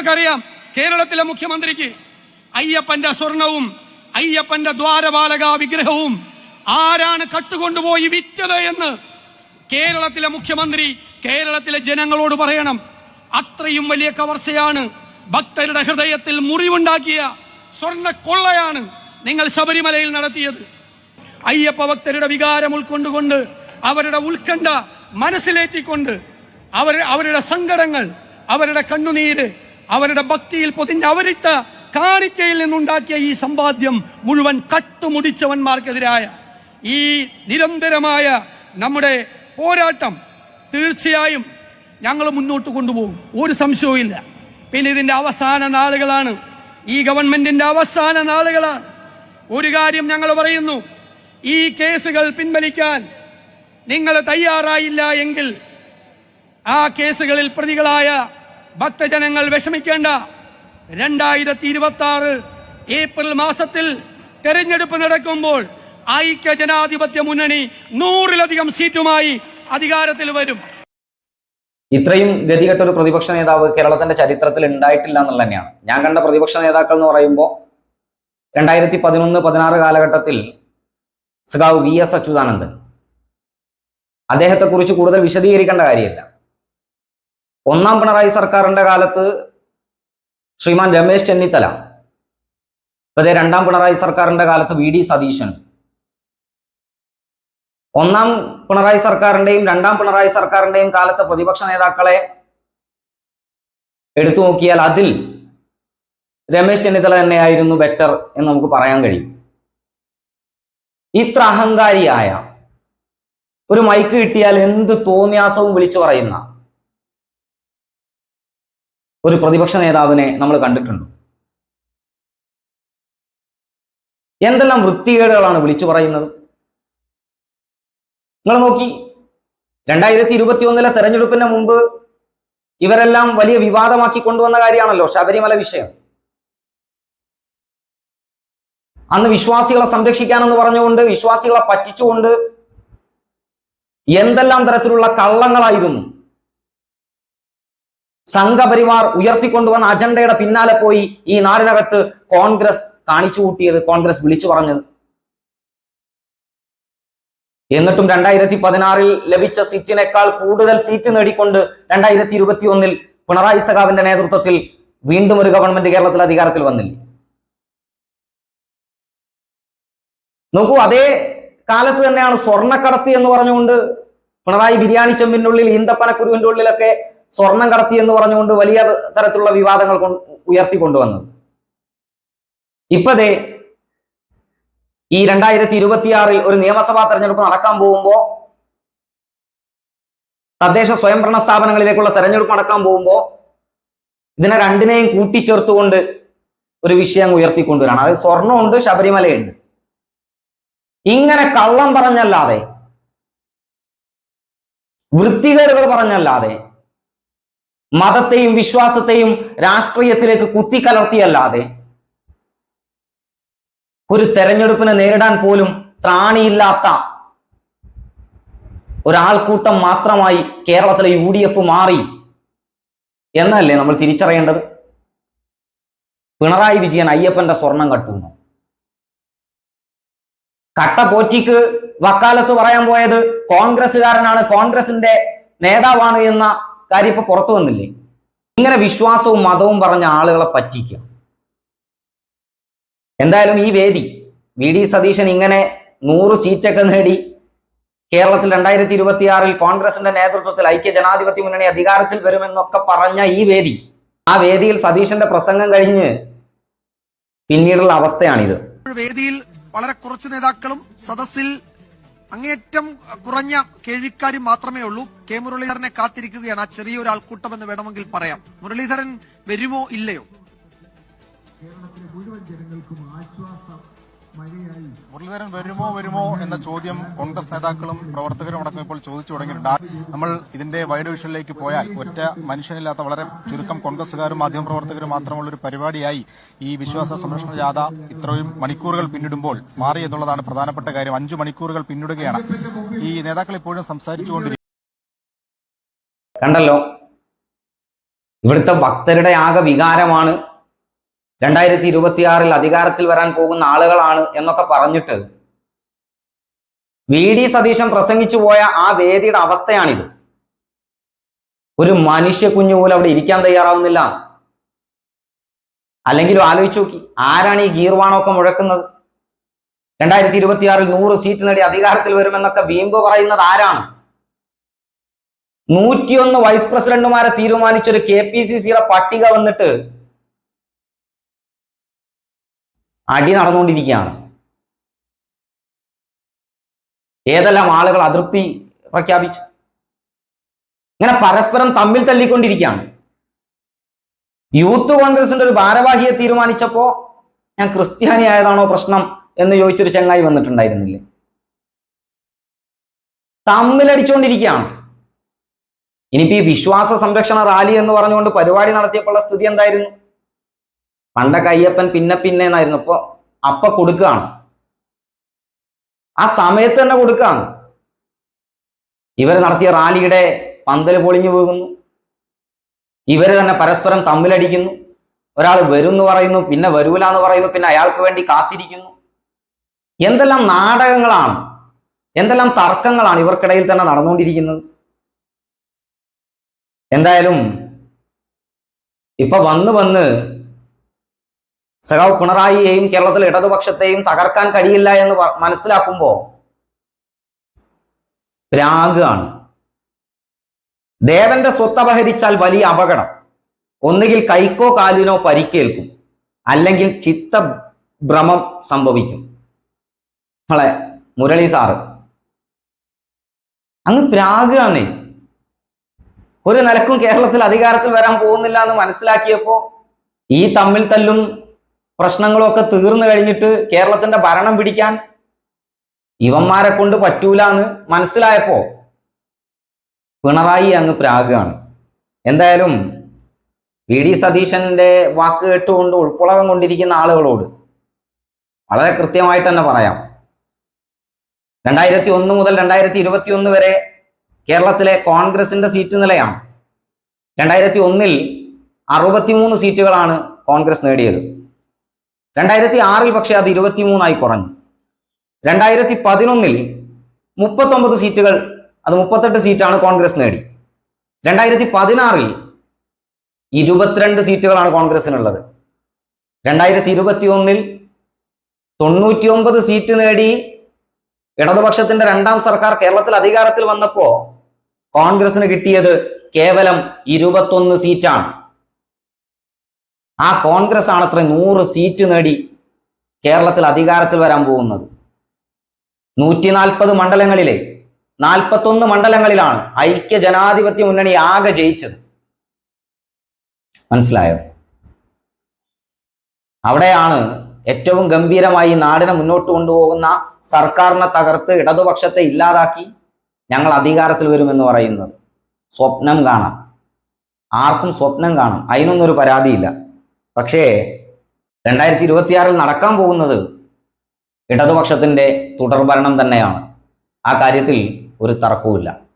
നിങ്ങൾക്കറിയാം കേരളത്തിലെ മുഖ്യമന്ത്രിക്ക് അയ്യപ്പന്റെ സ്വർണവും അയ്യപ്പന്റെ ദ്വാരപാലക വിഗ്രഹവും ആരാണ് കട്ടുകൊണ്ടുപോയി വിറ്റത് എന്ന് കേരളത്തിലെ മുഖ്യമന്ത്രി കേരളത്തിലെ ജനങ്ങളോട് പറയണം. അത്രയും വലിയ കവർച്ചയാണ് ഭക്തരുടെ ഹൃദയത്തിൽ മുറിവുണ്ടാക്കിയ സ്വർണ കൊള്ളയാണ് നിങ്ങൾ ശബരിമലയിൽ നടത്തിയത്. അയ്യപ്പ ഭക്തരുടെ വികാരം ഉൾക്കൊണ്ടുകൊണ്ട് അവരുടെ ഉത്കണ്ഠ മനസ്സിലേറ്റിക്കൊണ്ട് അവർ അവരുടെ സങ്കടങ്ങൾ അവരുടെ കണ്ണുനീര് അവരുടെ ഭക്തിയിൽ പൊതിഞ്ഞ അവരിട്ട കാണിക്കയിൽ നിന്നുണ്ടാക്കിയ ഈ സമ്പാദ്യം മുഴുവൻ കട്ടുമുടിച്ചവന്മാർക്കെതിരായ ഈ നിരന്തരമായ നമ്മുടെ പോരാട്ടം തീർച്ചയായും ഞങ്ങൾ മുന്നോട്ട് കൊണ്ടുപോകും. ഒരു സംശയവുമില്ല പിന്നെ ഇതിന്റെ അവസാന നാളുകളാണ്. ഈ ഗവൺമെന്റിന്റെ അവസാന നാളുകളാണ്. ഒരു കാര്യം ഞങ്ങൾ പറയുന്നു. ഈ കേസുകൾ പിൻവലിക്കാൻ നിങ്ങൾ തയ്യാറായില്ല എങ്കിൽ ആ കേസുകളിൽ പ്രതികളായ ഭക്തജനങ്ങൾ വിഷമിക്കേണ്ട. രണ്ടായിരത്തി ഇരുപത്തി ആറ് ഏപ്രിൽ മാസത്തിൽ തെരഞ്ഞെടുപ്പ് നടക്കുമ്പോൾ ഐക്യ ജനാധിപത്യ മുന്നണി നൂറിലധികം സീറ്റുമായി അധികാരത്തിൽ വരും. ഇത്രയും ഗതികെട്ട ഒരു പ്രതിപക്ഷ നേതാവ് കേരളത്തിന്റെ ചരിത്രത്തിൽ ഉണ്ടായിട്ടില്ല എന്നുള്ള തന്നെയാണ്. ഞാൻ കണ്ട പ്രതിപക്ഷ നേതാക്കൾ എന്ന് പറയുമ്പോൾ രണ്ടായിരത്തി പതിനൊന്ന് പതിനാറ് കാലഘട്ടത്തിൽ സഖാവ് വി എസ് അച്യുതാനന്ദൻ. അദ്ദേഹത്തെക്കുറിച്ച് കൂടുതൽ വിശദീകരിക്കേണ്ട കാര്യമില്ല. ഒന്നാം പിണറായി സർക്കാരിന്റെ കാലത്ത് ശ്രീമാൻ രമേശ് ചെന്നിത്തല ഇപ്പൊ രണ്ടാം പിണറായി സർക്കാരിന്റെ കാലത്ത് വി ഡി സതീശൻ. ഒന്നാം പിണറായി സർക്കാരിന്റെയും രണ്ടാം പിണറായി സർക്കാരിന്റെയും കാലത്തെ പ്രതിപക്ഷ നേതാക്കളെ എടുത്തു നോക്കിയാൽ അതിൽ രമേശ് ചെന്നിത്തല തന്നെയായിരുന്നു ബെറ്റർ എന്ന് നമുക്ക് പറയാൻ കഴിയും. ഇത്ര അഹങ്കാരിയായ ഒരു മൈക്ക് കിട്ടിയാൽ എന്ത് തോന്നിയാസവും വിളിച്ചു പറയുന്ന ഒരു പ്രതിപക്ഷ നേതാവിനെ നമ്മൾ കണ്ടിട്ടുണ്ടോ. എന്തെല്ലാം വൃത്തികേടുകളാണ് വിളിച്ചു പറയുന്നത്? നിങ്ങൾ നോക്കി രണ്ടായിരത്തി ഇരുപത്തി ഒന്നിലെ തെരഞ്ഞെടുപ്പിന് മുമ്പ് ഇവരെല്ലാം വലിയ വിവാദമാക്കി കൊണ്ടുവന്ന കാര്യമാണല്ലോ ശബരിമല വിഷയം. അന്ന് വിശ്വാസികളെ സംരക്ഷിക്കാനെന്ന് പറഞ്ഞുകൊണ്ട് വിശ്വാസികളെ പറ്റിച്ചുകൊണ്ട് എന്തെല്ലാം തരത്തിലുള്ള കള്ളങ്ങളായിരുന്നു സംഘപരിവാർ ഉയർത്തിക്കൊണ്ടുവന്ന അജണ്ടയുടെ പിന്നാലെ പോയി ഈ നാടിനകത്ത് കോൺഗ്രസ് കാണിച്ചു കൂട്ടിയത് കോൺഗ്രസ് വിളിച്ചു പറഞ്ഞത്. എന്നിട്ടും രണ്ടായിരത്തി പതിനാറിൽ ലഭിച്ച സീറ്റിനേക്കാൾ കൂടുതൽ സീറ്റ് നേടിക്കൊണ്ട് രണ്ടായിരത്തി ഇരുപത്തി ഒന്നിൽ പിണറായി സഖാവിന്റെ നേതൃത്വത്തിൽ വീണ്ടും ഒരു ഗവൺമെന്റ് കേരളത്തിൽ അധികാരത്തിൽ വന്നില്ലേ. നോക്കൂ അതേ കാലത്ത് തന്നെയാണ് സ്വർണക്കടത്ത് എന്ന് പറഞ്ഞുകൊണ്ട് പിണറായി ബിരിയാണി ചെമ്പിന്റെ ഉള്ളിൽ ഈന്തപ്പനക്കുരുവിന്റെ ഉള്ളിലൊക്കെ സ്വർണം കടത്തി എന്ന് പറഞ്ഞുകൊണ്ട് വലിയ തരത്തിലുള്ള വിവാദങ്ങൾ കൊണ്ട് ഉയർത്തിക്കൊണ്ടുവന്നത് ഇപ്പതേ ഈ രണ്ടായിരത്തി ഇരുപത്തിയാറിൽ ഒരു നിയമസഭാ തെരഞ്ഞെടുപ്പ് നടക്കാൻ പോകുമ്പോൾ തദ്ദേശ സ്വയംഭരണ സ്ഥാപനങ്ങളിലേക്കുള്ള തെരഞ്ഞെടുപ്പ് നടക്കാൻ പോകുമ്പോൾ ഇതിനെ രണ്ടിനെയും കൂട്ടിച്ചേർത്തുകൊണ്ട് ഒരു വിഷയം ഉയർത്തിക്കൊണ്ടുവരാണ്. അതായത് സ്വർണമുണ്ട് ശബരിമലയുണ്ട്. ഇങ്ങനെ കള്ളം പറഞ്ഞല്ലാതെ വൃത്തികേടുകൾ പറഞ്ഞല്ലാതെ മതത്തെയും വിശ്വാസത്തെയും രാഷ്ട്രീയത്തിലേക്ക് കുത്തിക്കലർത്തിയല്ലാതെ ഒരു തെരഞ്ഞെടുപ്പിനെ നേരിടാൻ പോലും ത്രാണിയില്ലാത്ത ഒരാൾക്കൂട്ടം മാത്രമായി കേരളത്തിലെ യു ഡി എഫ് മാറി എന്നല്ലേ നമ്മൾ തിരിച്ചറിയേണ്ടത്? പിണറായി വിജയൻ അയ്യപ്പന്റെ സ്വർണം കട്ടുന്നു. കട്ട പോറ്റിക്ക് വക്കാലത്ത് പറയാൻ പോയത് കോൺഗ്രസ്സുകാരനാണ് കോൺഗ്രസിന്റെ നേതാവാണ് എന്ന കാര്യം ഇപ്പൊ പുറത്തു വന്നില്ലേ? ഇങ്ങനെ വിശ്വാസവും മതവും പറഞ്ഞ ആളുകളെ പറ്റിക്കുക. എന്തായാലും ഈ വേദി വി ഡി സതീശൻ ഇങ്ങനെ നൂറ് സീറ്റൊക്കെ നേടി കേരളത്തിൽ രണ്ടായിരത്തി ഇരുപത്തിയാറിൽ കോൺഗ്രസിന്റെ നേതൃത്വത്തിൽ ഐക്യ ജനാധിപത്യ മുന്നണി അധികാരത്തിൽ വരുമെന്നൊക്കെ പറഞ്ഞ ഈ വേദി ആ വേദിയിൽ സതീശന്റെ പ്രസംഗം കഴിഞ്ഞ് പിന്നീടുള്ള അവസ്ഥയാണിത്. വേദിയിൽ വളരെ കുറച്ച് നേതാക്കളും സദസ്സിൽ അങ്ങേറ്റം കുറഞ്ഞ കേൾവിക്കാരും മാത്രമേ ഉള്ളൂ. കെ മുരളീധരനെ കാത്തിരിക്കുകയാണ് ആ ചെറിയൊരു ആൾക്കൂട്ടം എന്ന് വേണമെങ്കിൽ പറയാം. മുരളീധരൻ വരുമോ ഇല്ലയോ? മുരളീധരൻ വരുമോ വരുമോ എന്ന ചോദ്യം കോൺഗ്രസ് നേതാക്കളും പ്രവർത്തകരും അടക്കം ഇപ്പോൾ ചോദിച്ചു തുടങ്ങിയിട്ടുണ്ട്. നമ്മൾ ഇതിന്റെ വൈഡ് വിഷനിലേക്ക് പോയാൽ ഒറ്റ മനുഷ്യനില്ലാത്ത വളരെ ചുരുക്കം കോൺഗ്രസുകാരും മാധ്യമപ്രവർത്തകരും മാത്രമുള്ള ഒരു പരിപാടിയായി ഈ വിശ്വാസ സംരക്ഷണ ജാഥ ഇത്രയും മണിക്കൂറുകൾ പിന്നിടുമ്പോൾ മാറി എന്നുള്ളതാണ് പ്രധാനപ്പെട്ട കാര്യം. അഞ്ചു മണിക്കൂറുകൾ പിന്നിടുകയാണ്. ഈ നേതാക്കൾ ഇപ്പോഴും സംസാരിച്ചുകൊണ്ടിരിക്കും കണ്ടല്ലോ? ഇവിടുത്തെ ഭക്തരുടെ ആകെ വികാരമാണ് രണ്ടായിരത്തി ഇരുപത്തിയാറിൽ അധികാരത്തിൽ വരാൻ പോകുന്ന ആളുകളാണ് എന്നൊക്കെ പറഞ്ഞിട്ട് വി ഡി സതീശൻ പ്രസംഗിച്ചു പോയ ആ വേദിയുടെ അവസ്ഥയാണിത്. ഒരു മനുഷ്യ കുഞ്ഞു പോലും അവിടെ ഇരിക്കാൻ തയ്യാറാവുന്നില്ല. അല്ലെങ്കിലും ആലോചിച്ചു നോക്കി ആരാണ് ഈ ഗീർവാണമൊക്കെ മുഴക്കുന്നത്? രണ്ടായിരത്തി ഇരുപത്തിയാറിൽ നൂറ് സീറ്റ് നേടി അധികാരത്തിൽ വരുമെന്നൊക്കെ വീമ്പ് പറയുന്നത് ആരാണ്? നൂറ്റിയൊന്ന് വൈസ് പ്രസിഡന്റുമാരെ തീരുമാനിച്ചൊരു കെ പി സി സിയുടെ പട്ടിക വന്നിട്ട് അടി നടന്നുകൊണ്ടിരിക്കുകയാണ്. ഏതെല്ലാം ആളുകൾ അതൃപ്തി പ്രഖ്യാപിച്ചു? ഇങ്ങനെ പരസ്പരം തമ്മിൽ തല്ലിക്കൊണ്ടിരിക്കുകയാണ്. യൂത്ത് കോൺഗ്രസിന്റെ ഒരു ഭാരവാഹിയെ തീരുമാനിച്ചപ്പോ ഞാൻ ക്രിസ്ത്യാനി ആയതാണോ പ്രശ്നം എന്ന് ചോദിച്ചൊരു ചങ്ങായി വന്നിട്ടുണ്ടായിരുന്നില്ലേ? തമ്മിലടിച്ചുകൊണ്ടിരിക്കുകയാണ്. ഇനിയിപ്പോ ഈ വിശ്വാസ സംരക്ഷണ റാലി എന്ന് പറഞ്ഞുകൊണ്ട് പരിപാടി നടത്തിയപ്പോഴുള്ള സ്ഥിതി എന്തായിരുന്നു? പണ്ടൊക്കെ അയ്യപ്പൻ പിന്നെ പിന്നെ എന്നായിരുന്നു? ഇപ്പൊ അപ്പ കൊടുക്കുകയാണ് ആ സമയത്ത് തന്നെ കൊടുക്കുകയാണ് ഇവർ നടത്തിയ റാലിയുടെ പന്തൽ പൊളിഞ്ഞു പോകുന്നു. ഇവർ തന്നെ പരസ്പരം തമ്മിലടിക്കുന്നു. ഒരാൾ വരും എന്ന് പറയുന്നു പിന്നെ വരൂല എന്ന് പറയുന്നു പിന്നെ അയാൾക്ക് വേണ്ടി കാത്തിരിക്കുന്നു. എന്തെല്ലാം നാടകങ്ങളാണ് എന്തെല്ലാം തർക്കങ്ങളാണ് ഇവർക്കിടയിൽ തന്നെ നടന്നുകൊണ്ടിരിക്കുന്നത്? എന്തായാലും ഇപ്പൊ വന്ന് വന്ന് സഖാവ് പിണറായിയെയും കേരളത്തിലെ ഇടതുപക്ഷത്തെയും തകർക്കാൻ കഴിയില്ല എന്ന് മനസ്സിലാക്കുമ്പോൾ മനസ്സിലാക്കുമ്പോ രാഗാണ്. ദേവന്റെ സ്വത്ത് അപഹരിച്ചാൽ വലിയ അപകടം. ഒന്നുകിൽ കൈക്കോ കാലിനോ പരിക്കേൽക്കും. അല്ലെങ്കിൽ ചിത്തഭ്രമം സംഭവിക്കും. നമ്മളെ മുരളി സാറ്. അങ്ങ് പ്രാഗാന്നേ ഒരു നിലക്കും കേരളത്തിൽ അധികാരത്തിൽ വരാൻ പോകുന്നില്ല എന്ന് മനസ്സിലാക്കിയപ്പോ ഈ തമ്മിൽ തല്ലും പ്രശ്നങ്ങളും ഒക്കെ തീർന്നു കഴിഞ്ഞിട്ട് കേരളത്തിന്റെ ഭരണം പിടിക്കാൻ ഇവന്മാരെ കൊണ്ട് പറ്റൂല എന്ന് മനസ്സിലായപ്പോ പിണറായി അങ്ങ് പ്രാഗാണ്. എന്തായാലും വി ഡി സതീശന്റെ വാക്ക് കേട്ടുകൊണ്ട് ഉൾപ്പുളകം കൊണ്ടിരിക്കുന്ന ആളുകളോട് വളരെ കൃത്യമായിട്ട് തന്നെ പറയാം. രണ്ടായിരത്തി ഒന്ന് മുതൽ രണ്ടായിരത്തി ഇരുപത്തി ഒന്ന് വരെ കേരളത്തിലെ കോൺഗ്രസിന്റെ സീറ്റ് നിലയാണ്. രണ്ടായിരത്തി ഒന്നിൽ അറുപത്തിമൂന്ന് സീറ്റുകളാണ് കോൺഗ്രസ് നേടിയത്. രണ്ടായിരത്തി ആറിൽ പക്ഷേ അത് ഇരുപത്തിമൂന്നായി കുറഞ്ഞു. രണ്ടായിരത്തി പതിനൊന്നിൽ മുപ്പത്തൊമ്പത് സീറ്റുകൾ അത് മുപ്പത്തെട്ട് സീറ്റാണ് കോൺഗ്രസ് നേടി. രണ്ടായിരത്തി പതിനാറിൽ ഇരുപത്തിരണ്ട് സീറ്റുകളാണ് കോൺഗ്രസിനുള്ളത്. രണ്ടായിരത്തി ഇരുപത്തി ഒന്നിൽ തൊണ്ണൂറ്റിയൊമ്പത് സീറ്റ് നേടി. ഇടതുപക്ഷത്തിന്റെ രണ്ടാം സർക്കാർ കേരളത്തിൽ അധികാരത്തിൽ വന്നപ്പോ കോൺഗ്രസിന് കിട്ടിയത് കേവലം ഇരുപത്തൊന്ന് സീറ്റാണ്. ആ കോൺഗ്രസ് ആണ് അത്ര നൂറ് സീറ്റ് നേടി കേരളത്തിൽ അധികാരത്തിൽ വരാൻ പോകുന്നത്. നൂറ്റി നാൽപ്പത് മണ്ഡലങ്ങളിലെ നാൽപ്പത്തൊന്ന് മണ്ഡലങ്ങളിലാണ് ഐക്യ ജനാധിപത്യ മുന്നണി ആകെ ജയിച്ചത്. മനസ്സിലായോ? അവിടെയാണ് ഏറ്റവും ഗംഭീരമായി നാടിനെ മുന്നോട്ട് കൊണ്ടുപോകുന്ന സർക്കാരിനെ തകർത്ത് ഇടതുപക്ഷത്തെ ഇല്ലാതാക്കി ഞങ്ങൾ അധികാരത്തിൽ വരുമെന്ന് പറയുന്നത്. സ്വപ്നം കാണാം. ആർക്കും സ്വപ്നം കാണാം. അതിനൊന്നും ഒരു പരാതിയില്ല. പക്ഷേ രണ്ടായിരത്തി ഇരുപത്തിയാറിൽ നടക്കാൻ പോകുന്നത് ഇടതുപക്ഷത്തിന്റെ തുടർഭരണം തന്നെയാണ്. ആ കാര്യത്തിൽ ഒരു തർക്കവുമില്ല.